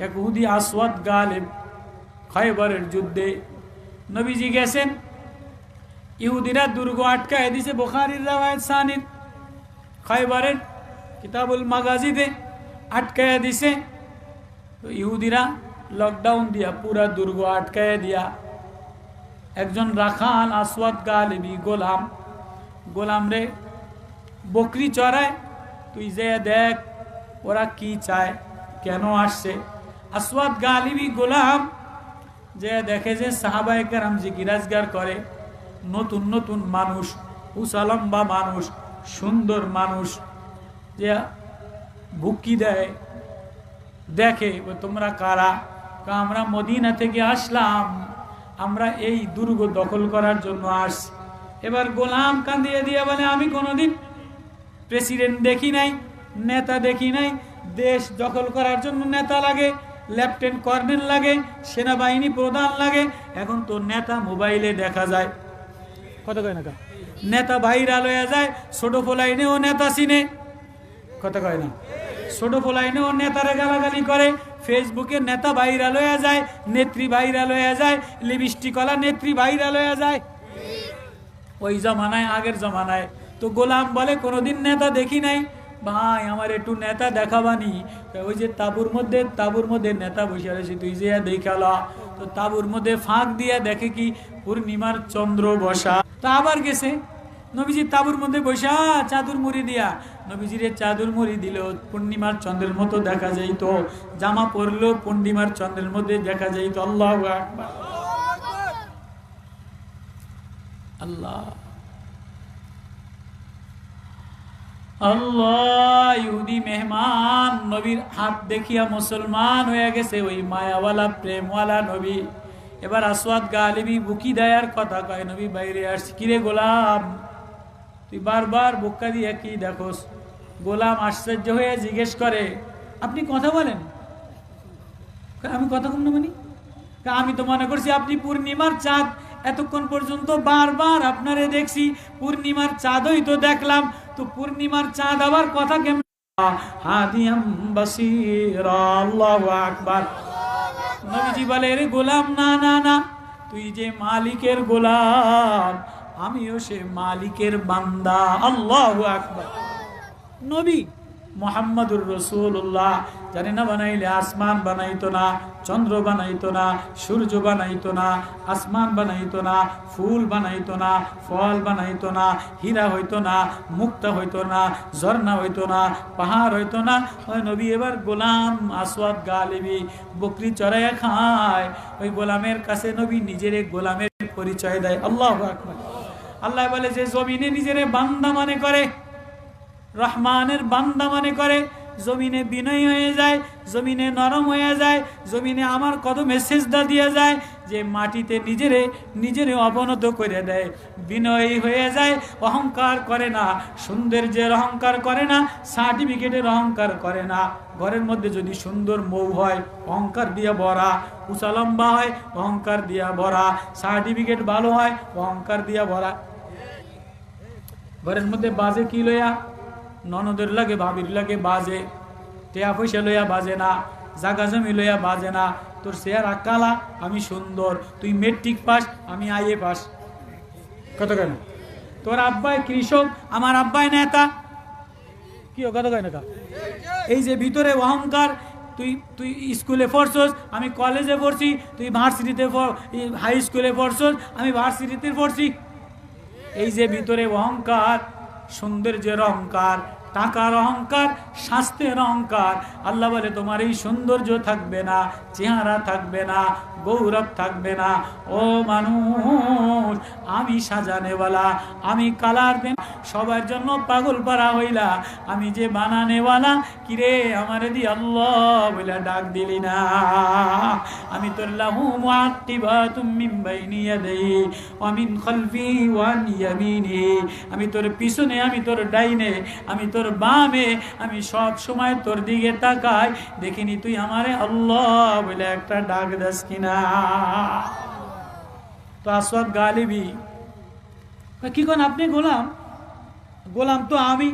এক হুদি আসওয়াদ গালেব খয়বরের যুদ্ধে নবীজি গেছেন ইহুদিরা দুর্গ আটকায় দিছে বোখারির রাওয়ায়ত সানির খয়বরের কিতাবুল মাগাজিদে আটকায় দিছে ইহুদিরা লকডাউন দিয়া পুরা দুর্গ আটকায় দিয়া একজন রাখাল আসওয়াদ গালিবি গোলাম গোলাম রে বকরি চড়ায় তুই যে দেখ ওরা কি চায় কেন আসছে আসওয়াদ গালিবি গোলাম যে দেখে যে সাহাবায়ে কেরাম জিকিরাজগার করে, নতুন নতুন মানুষ উসালম্বা মানুষ, সুন্দর মানুষ, যে ভুক্কি দেয়, দেখে তোমরা কারা? আমরা মদিনা থেকে আসলাম, আমরা এই দুর্গ দখল করার জন্য আসছি। এবার গোলাম কান্দিয়ে দিয়ে বলে, আমি কোনোদিন প্রেসিডেন্ট দেখি নাই, নেতা দেখি নাই, দেশ দখল করার জন্য নেতা লাগে। লেফটেন্ট কর্নেল লাগে সেনাবাহিনী প্রধান লাগে এখন তো নেতা মোবাইলে দেখা যায়। কত কয় না নেতা ভাইরাল হয়ে যায় ছোট ফোলাইনেও নেতা চিনে। কথা কয় না? ছোট ফোলাইনেও নেতারা গালাগালি করে ফেসবুকে নেতা ভাইরাল হয়ে যায় নেত্রী ভাইরাল হয়ে যায় লিপস্টিক কলা নেত্রী ভাইরাল হয়ে যায়। ওই জমানায় আগের জমানায়। তো গোলাম বলে কোনোদিন নেতা দেখি নাই। ভাই, আমার একটু নেতা দেখাবানি। ওই যে তাবুর মধ্যে তাবুর মধ্যে নেতা বসে রয়েছে, তুই যে দেখালা তো তাবুর মধ্যে ফাঁক দিয়া দেখে কি পূর্ণিমার চন্দ্র বসা। তো আবার গেছে। নবীজি তাবুর মধ্যে বসা, চাদুর মুড়ি দিয়া। নবীজিরে চাদুর মুড়ি দিল পূর্ণিমার চন্দ্রের মতো দেখা যাইতো। জামা পরলো, পূর্ণিমার চন্দ্রের মধ্যে দেখা যাইতো। আল্লাহ আল্লাহ। আল্লাহ ইহুদি মেহমান নবীর হাত দেখিয়া মুসলমান হয়ে গেছে, ওই মায়াওয়ালা, প্রেমওয়ালা নবী। এবার আসওয়াদ গালিবি বুকি দেয়ার কথা কয়, নবী, বাইরে আসছি কিরে গোলাম? তুই বারবার বুক্কা দিয়ে কি দেখোস? গোলাম আশ্চর্য হয়ে জিজ্ঞেস করে, আপনি কথা বলেন? আমি কথা কম না মানি? আমি তো মনে করছি আপনি পূর্ণিমার চাঁদ। এতক্ষণ পর্যন্ত বারবার আপনারে দেখছি। পূর্ণিমার চাঁদই তো দেখলাম। তো পূর্ণিমার চাঁদ আবার কথা কেমন? হাদিয়াম বাসীরা আল্লাহু আকবার। নবীজি বলে রে গোলাম, না না না, তুই যে মালিকের গোলাম, আমিও সে মালিকের বান্দা, আল্লাহু আকবার। নবী মোহাম্মদুর রসুল্লাহ জানি না বানাইলে, আসমান বানাইতো না, চন্দ্র বানাইতো না, সূর্য বানাইতো না, আসমান বানাইতো না, ফুল বানাইতো না, ফল বানাইতো না, হীরা হইতো না, মুক্তা হইতো না, ঝর্ণা হইতো না, পাহাড় হইতো না। ওই নবী এবার গোলাম আসওয়াদ গালিবি বকরি চড়াইয়া খায়। ওই গোলামের কাছে নবী নিজের গোলামের পরিচয় দেয়। আল্লাহ আল্লাহ বলে, যে জমিনে নিজের বান্দা মানে করে, রহমানের বান্দা মনে করে জমিনে বিনয় হয়ে যায়, জমিনে নরম হয়ে যায়, জমিনে আমার কত মেসেজ দা দিয়ে যায়, যে মাটিতে নিজেরে নিজেরে অবনত করে দেয়। বিনয়ী হয়ে যায়, অহংকার করে না, সৌন্দর্যের অহংকার করে না সার্টিফিকেটের অহংকার করে না। ঘরের মধ্যে যদি সুন্দর মৌ হয়, অহংকার দিয়ে ভরা, উঁচা লম্বা হয়, অহংকার দিয়া ভরা। সার্টিফিকেট ভালো হয়, অহংকার দিয়া ভরা। ঘরের মধ্যে বাজে কি লইয়া ননদের লাগে, ভাবির লাগে, বাজে। টেয়া পয়সা লইয়া বাজে না, জাগা জমি লইয়া বাজে না। তোর চেহারা কালা, আমি সুন্দর। তুই মেট্রিক পাস, আমি আইএ পাস। কত কেন তোর আব্বাই কৃষক, আমার আব্বাই নেতা। কি কত কেন এই যে ভিতরে অহংকার, তুই তুই স্কুলে পড়ছস, আমি কলেজে পড়ছি, তুই ভার্সিটিতে হাই স্কুলে পড়ছস, আমি ভার্সিটিতে পড়ছি। এই যে ভিতরে অহংকার সৌন্দর্যের অহংকার টাকার অহংকার, স্বাস্থ্যের অহংকার। আল্লাহ বলে, তোমার এই সৌন্দর্য থাকবে না, চেহারা থাকবে না, গৌরব থাকবে না। ও মানুষ, আমি সাজানেওয়ালা আমি কালার দেন, সবার জন্য পাগল পারা হইলা, আমি যে বানানেওয়ালা কিরে আমার দি আল্লাহ বলে ডাক দিলি না। আমি তোর লাহু ইয়ামিনি। আমি তোর পিছনে, আমি তোর ডাইনে, আমি তোর বামে আমি সব সময় তোর দিকে তাকাই। দেখিনি তুই আমারে? আল্লাহ বলে একটা ডাক দাস কিনা। তো আসওয়াদ গালিবি। কি কোন আপনি গোলাম? গোলাম তো আমি।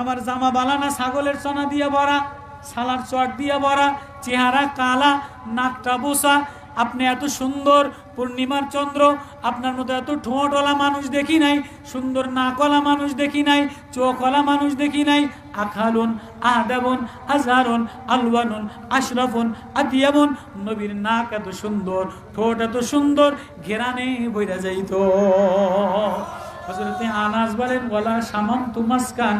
আমার জামা বালানা ছাগলের চনা দিয়ে ভরা সালার চট দিয়ে ভরা, চেহারা কালা, নাকটা বোসা। আপনি এত সুন্দর পূর্ণিমার চন্দ্র, আপনার মতো এত ঠোঁটওয়ালা মানুষ দেখি নাই, সুন্দর নাকওয়ালা মানুষ দেখি নাই, চোখওয়ালা মানুষ দেখি নাই, আখালুন, আদাবন, আজহারুন, আলওয়ানুন, আশরাফুন, আতিয়াবুন, নবীর নাক এত সুন্দর, ঠোঁট এত সুন্দর, ঘেরানে বইরা যাইতো। আনাস বলেন, ওয়ালা সামান তুমাসকান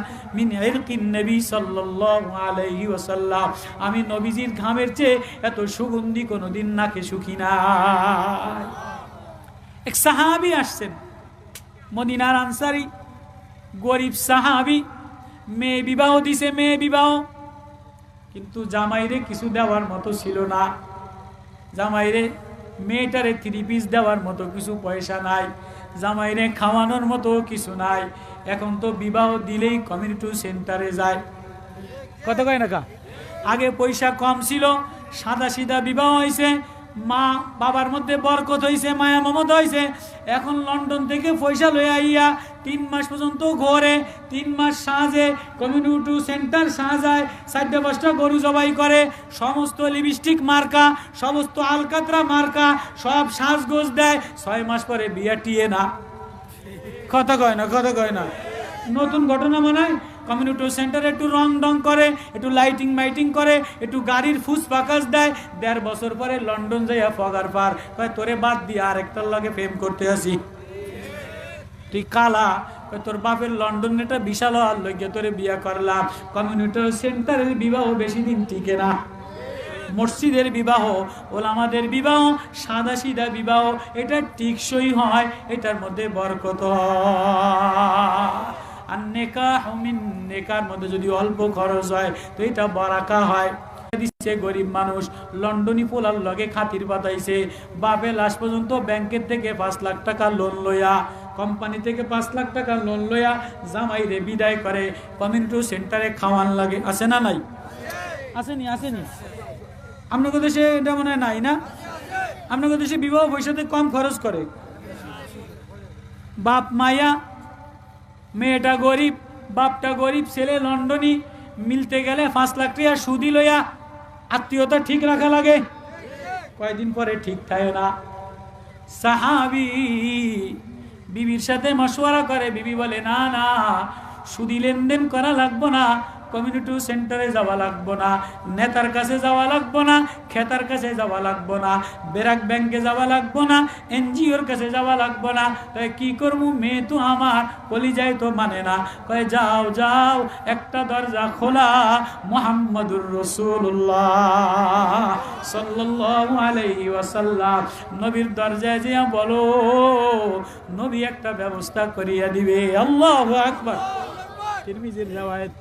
আলাইহি আমি নবীজির ঘামের চেয়ে এত সুগন্ধি কোনোদিন নাকে সুখী না এক সাহাবি আসছেন, মদিনার আনসারি, গরিব সাহাবি, মেয়ে বিবাহ দিছে, মেয়ে বিবাহ। কিন্তু জামাইরে কিছু দেওয়ার মতো ছিল না। জামাইরে মেয়েটারে থ্রি পিস দেওয়ার মতো কিছু পয়সা নাই। জামাইরে খাওয়ানোর মতো কিছু নাই। এখন তো বিবাহ দিলেই কমিউনিটি সেন্টারে যায়। কত কয় না আগে পয়সা কম ছিল, সাদা সিধা বিবাহ হয়েছে মা বাবার মধ্যে বরকত হয়েছে মায়া মমত হয়েছে এখন লন্ডন থেকে পয়সা লয়ে আইয়া তিন মাস পর্যন্ত ঘরে, তিন মাস সাজে, কমিউনিটি সেন্টার সাজায় চারটে পাঁচটা গরু জবাই করে, সমস্ত লিপস্টিক মার্কা, সমস্ত আলকাতরা মার্কা, সব সাজগোজ দেয়, ছয় মাস পরে বিয়া টিয়ে না। কথা কয় না, কথা কয় না। নতুন ঘটনা মনে হয় কমিউনিটি সেন্টারে একটু রং ডং করে, একটু লাইটিং মাইটিং করে, একটু গাড়ির ফুস ফাকাস দেয়। দেড় বছর পরে লন্ডন যাইয়া ফগার পার। কয়, তোরে বাদ দিয়ে আরেকটার লগে প্রেম করতে আসি। তুই কালা তোর বাপের লন্ডন এটা বিশাল আর লইগে তোরে বিয়া করলাম। কমিউনিটি সেন্টারের বিবাহ বেশি দিন টিকে না। মসজিদের বিবাহ, ওলামাদের বিবাহ, সাদা সিধা বিবাহ, এটা টিকসই হয়, এটার মধ্যে বরকত হয়। আর নেকা মধ্যে যদি অল্প খরচ হয়, তো এটা বারাকা হয়। দিচ্ছে গরিব মানুষ, লন্ডনী পোলার লগে খাতির পাতাইছে বাপে লাশ পর্যন্ত ব্যাংকের থেকে পাঁচ লাখ টাকা লোন লইয়া, কোম্পানি থেকে পাঁচ লাখ টাকা লোন লইয়া জামাইরে বিদায় করে, কমিউনিটি সেন্টারে খাওয়ান লাগে। আছে না নাই? আসেনি আসেনি আপনাদের দেশে এটা মনে নাই না? আপনাদের দেশে বিবাহ ভবিষ্যতে কম খরচ করে। বাপ, মায়া মেয়েটা গরিব, বাপটা গরিব, ছেলে লন্ডনি, মিলতে গেলে পাঁচ লাখ টাকা সুদি লইয়া আত্মীয়তা ঠিক রাখা লাগে। কয়েকদিন পরে ঠিক থাকে না। সাহাবি বিবির সাথে মশওয়ারা করে, বিবি বলে, না না, সুদি লেনদেন করা লাগবো না। কমিউনিটি সেন্টারে যাওয়া লাগবো না নেতার কাছে যাওয়া লাগবো না খেতার কাছে যাওয়া লাগবো না বেরাক ব্যাংকে যাওয়া লাগবো না এনজিওর কাছে যাওয়া লাগবো না। তাই কি করব? মেয়ে তো আমার কলিজায় তো মানে না। কয়ে যাও যাও একটা দরজা খোলা মোহাম্মদুর রসুল্লাহ সাল্লাল্লাহু আলাইহি ওয়াসাল্লাম। নবীর দরজায় যে বলো নবী একটা ব্যবস্থা করিয়া দিবে। আল্লাহু আকবার। তিরমিজির রিওয়ায়াত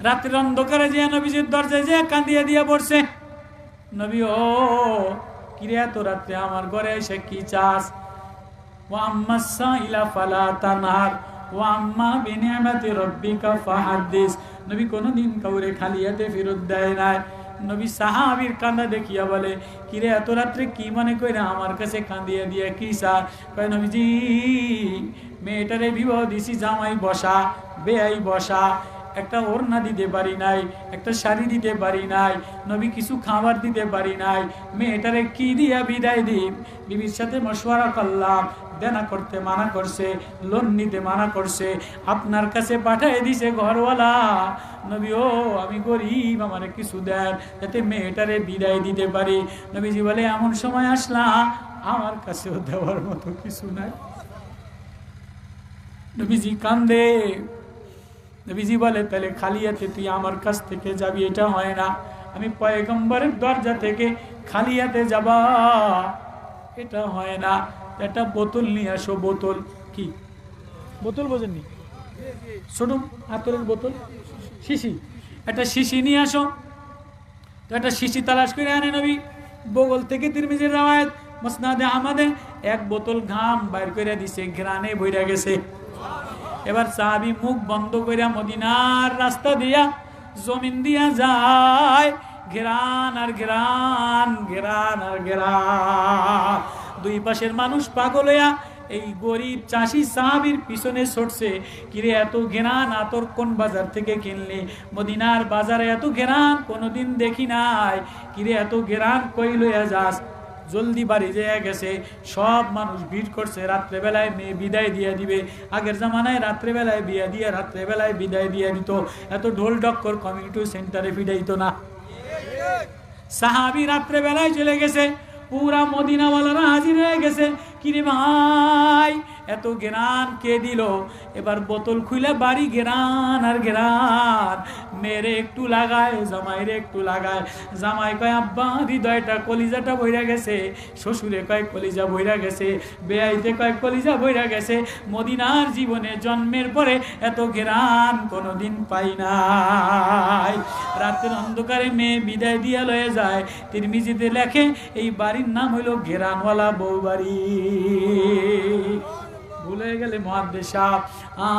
রাতের অন্ধকারে যে নবীজির দরজায় যে কান্দিয়া দিয়া পড়ছে নবী, ও, কিরে এত রাত্রে আমার ঘরে এসে কি চাস? নবী কোনোদিন কাউরে খালি হাতে ফেরত দেয় নাই। কান্দা দেখিয়া বলে, কিরে রাত্রে আমার কাছে কান্দিয়া দিয়া কি নবীজি, মেয়েটারে বিবাহ দিছি, জামাই বসা বেআই বসা। একটা ওড়না দিতে পারি নাই, একটা শাড়ি দিতে পারি নাই, নবী কিছু খাবার দিতে পারি নাই। মেয়েটারে কি দিয়া বিদায় দিই বিবির সাথে মশওয়ারা করলাম, দেনা করতে মানা করছে, লোন নিতে মানা করছে, আপনার কাছে পাঠিয়ে দিছে ঘরওয়ালা। নবী, ও, আমি গরিব, আমার কিছু দেন, যাতে মেয়েটারে বিদায় দিতে পারি। নবীজি বলে, এমন সময় আসলাম আমার কাছেও দেওয়ার মতো কিছু নাই। নবীজি কান্দে নবীজি বলে, তাহলে খালিয়াতে তুই আমার কাছ থেকে যাবি, এটা হয় না। আমি পয়গম্বরের দরজা থেকে খালি খালিয়াতে যাবা, এটা হয় না। একটা বোতল নিয়ে আসো, বোতল। কি? বোতল বোঝেননি? ছোট হাতলের বোতল? শিশি? একটা শিশি নিয়ে আসো। তো একটা শিশি তালাশ করে আনে নবী। বগল থেকে তিরমিজের রাওয়ায়ত, মসনাদে আমাদের এক বোতল ঘাম বাইর করে দিছে, ঘ্রাণে বইরা গেছে। এবার সাহাবি মুখ বন্ধ করিয়া মদিনার রাস্তা দিয়া জমিন দিয়া যায়। ঘেরান আর ঘেরান ঘেরান আর ঘেরান। দুই পাশের মানুষ পাগল হইয়া এই গরিব চাষি সাহাবির পিছনে ছড়ছে কিরে এত ঘেরান, আতর কোন বাজার থেকে কিনলি? মদিনার বাজারে এত ঘেরান, কোনোদিন দেখি নাই। কিরে এত ঘেরান, কই লইয়া যাস? জলদি বাড়ি যেয়ে গেছে। সব মানুষ ভিড় করছে, রাত্রেবেলায় মেয়ে বিদায় দিয়ে দিবে। আগের জামানায় রাত্রেবেলায় বিয়ে দিয়ে রাত্রেবেলায় বিদায় দিয়ে দিত। এত ঢোল ডক্কর কমিউনিটি সেন্টারে ফিরাইতো না। সাহাবি রাত্রেবেলায় চলে গেছে। পুরা মদিনাওয়ালারা হাজির হয়ে গেছে। কিরে ভাই এত গেরান কে দিল? এবার বোতল খুলে বাড়ি গেরান আর গেরান। মেরে একটু লাগায়, জামাইরে একটু লাগায়। জামাই কয়, আব্বা, হৃদয়টা কলিজাটা বইরা গেছে। শ্বশুরে কয়, কলিজা বইরা গেছে। বেআইতে কয়, কলিজা বইরা গেছে। মদিনার জীবনে জন্মের পরে এত গেরান কোনোদিন পাই নাই। রাতের অন্ধকারে মেয়ে বিদায় দিয়া লয়ে যায়। তিরমিজিতে লেখে, এই বাড়ির নাম হইল ঘেরানওয়ালা বউ বাড়ি ভুলে গেলে মহাদেশ আ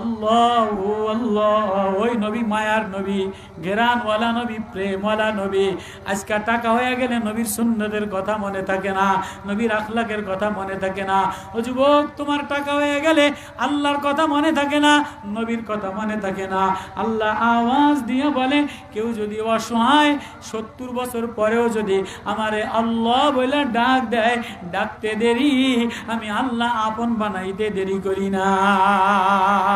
আল্লাহ আল্লাহ, ওই নবী মায়ার নবী, ঘেরানওয়ালা নবী, প্রেমওয়ালা নবী। আজকাল টাকা হয়ে গেলে নবীর সুন্নতের কথা মনে থাকে না, নবীর আখলাকের কথা মনে থাকে না। ও যুবক, তোমার টাকা হয়ে গেলে আল্লাহর কথা মনে থাকে না, নবীর কথা মনে থাকে না। আল্লাহ আওয়াজ দিয়ে বলে, কেউ যদি অসহায়, সত্তর বছর পরেও যদি আমারে আল্লাহ বলে ডাক দেয়, ডাকতে দেরি, আমি আল্লাহ আপন বানাইতে দেরি করি না।